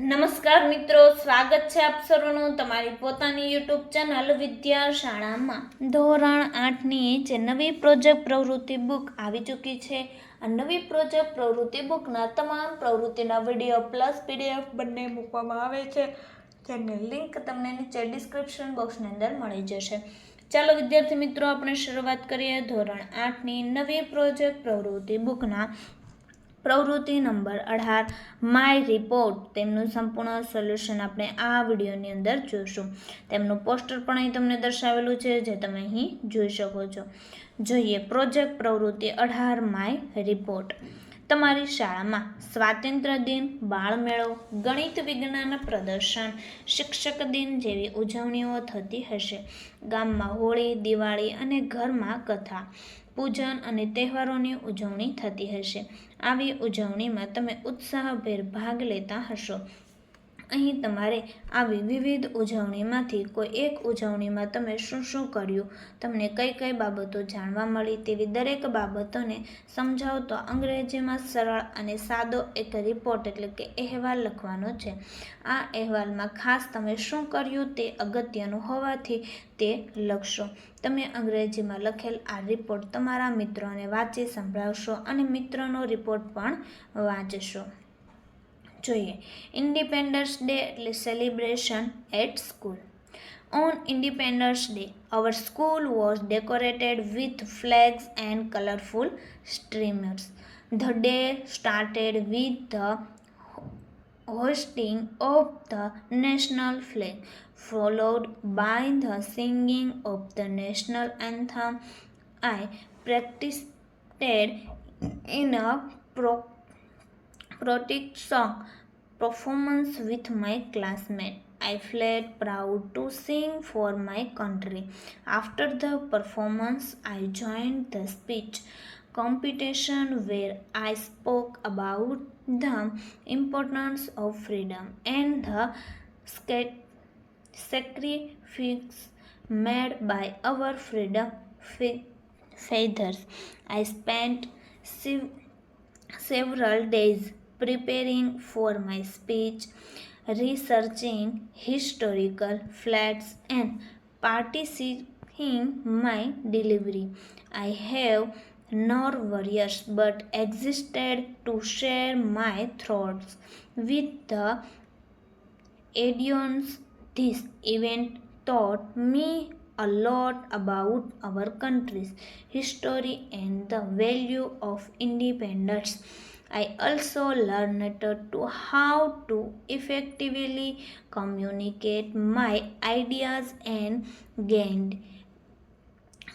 નમસ્કાર મિત્રો, સ્વાગત છે આપ સર્વનું તમારી પોતાની યુટ્યુબ ચેનલ વિદ્યા શાળામાં ધોરણ આઠની જે નવી પ્રોજેક્ટ પ્રવૃત્તિ બુક આવી ચૂકી છે. આ નવી પ્રોજેક્ટ પ્રવૃત્તિ બુકના તમામ પ્રવૃત્તિના વીડિયો પ્લસ પીડીએફ બંને મૂકવામાં આવે છે, જેની લિંક તમને નીચે ડિસ્ક્રિપ્શન બોક્સની અંદર મળી જશે. ચાલો વિદ્યાર્થી મિત્રો, આપણે શરૂઆત કરીએ ધોરણ આઠની નવી પ્રોજેક્ટ પ્રવૃત્તિ બુકના. પ્રવૃત્તિ નંબર અઢાર, માય રિપોર્ટ, તેમનું સંપૂર્ણ સોલ્યુશન આપણે આ વિડીયોની અંદર જોઈશું તેમનું પોસ્ટર પણ અહીં તમને દર્શાવેલું છે, જે તમે અહીં જોઈ શકો છો. જોઈએ પ્રોજેક્ટ પ્રવૃત્તિ અઢાર, માય રિપોર્ટ. તમારી શાળામાં સ્વાતંત્ર્ય દિન બાળમેળો ગણિત વિજ્ઞાન પ્રદર્શન, શિક્ષક દિન જેવી ઉજવણીઓ થતી હશે. ગામમાં હોળી, દિવાળી અને ઘરમાં કથા, પૂજન અને તહેવારોની ઉજવણી થતી હશે. આવી ઉજવણીમાં તમે ઉત્સાહભેર ભાગ લેતા હશો. અહીં તમારે આવી વિવિધ ઉજવણીમાંથી કોઈ એક ઉજવણીમાં તમે શું શું કર્યું? તમને કઈ કઈ બાબતો જાણવા મળી તેવી દરેક બાબતોને સમજાવતો અંગ્રેજીમાં સરળ અને સાદો એક રિપોર્ટ એટલે કે અહેવાલ લખવાનો છે. આ અહેવાલમાં ખાસ તમે શું કર્યું તે અગત્યનું હોવાથી તે લખશો. તમે અંગ્રેજીમાં લખેલ આ રિપોર્ટ તમારા મિત્રોને વાંચી સંભળાવશો અને મિત્રોનો રિપોર્ટ પણ વાંચશો. જોઈએ ઇન્ડિપેન્ડન્સ ડે એટલે celebration at school on Independence Day our school was decorated with flags and colourful streamers the day started with the hoisting of the national flag followed by the singing of the national anthem. I practiced in a pro- patriotic song performance with my classmate. I felt proud to sing for my country. After the performance, I joined the speech competition where I spoke about the importance of freedom and the sacrifice made by our freedom fi- fighters. I spent sev- several days preparing for my speech, researching historical facts and participating my delivery. I have no worries but existed to share my thoughts with the audience. This event taught me a lot about our country's history and the value of independence. I also learned to how to effectively communicate my ideas and gained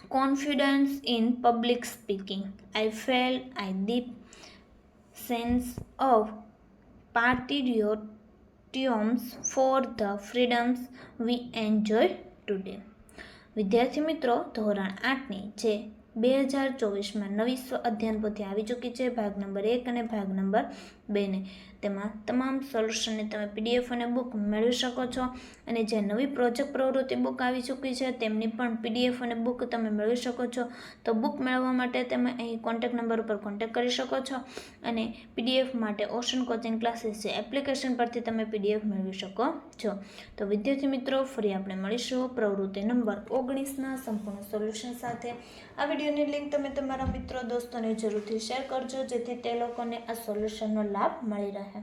confidence in public speaking. I felt a deep sense of patriotism for the freedoms we enjoy today. વિદ્યાર્થી મિત્રો ધોરણ આઠની જે બે હજાર ચોવીસમાં નવી સ્વ અધ્યયન પોથી આવી ચૂકી છે. ભાગ નંબર એક અને ભાગ નંબર બેને. તેમાં તમામ સોલ્યુશનની તમે પીડીએફ અને બુક મેળવી શકો છો. અને જે નવી પ્રોજેક્ટ પ્રવૃત્તિ બુક આવી ચૂકી છે, તેમની પણ પીડીએફ અને બુક તમે મેળવી શકો છો. તો બુક મેળવવા માટે તમે અહીં કોન્ટેક નંબર ઉપર કોન્ટેક કરી શકો છો. અને પીડીએફ માટે ઓશન કોચિંગ ક્લાસીસ છે એપ્લિકેશન પરથી તમે પીડીએફ મેળવી શકો છો. તો વિદ્યાર્થી મિત્રો, ફરી આપણે મળીશું પ્રવૃત્તિ નંબર ઓગણીસના સંપૂર્ણ સોલ્યુશન સાથે. આ વિડીયોની લિંક તમે તમારા મિત્રો, દોસ્તોને જરૂરથી શેર કરજો, જેથી તે લોકોને આ સોલ્યુશનનો લાભ મળી રહે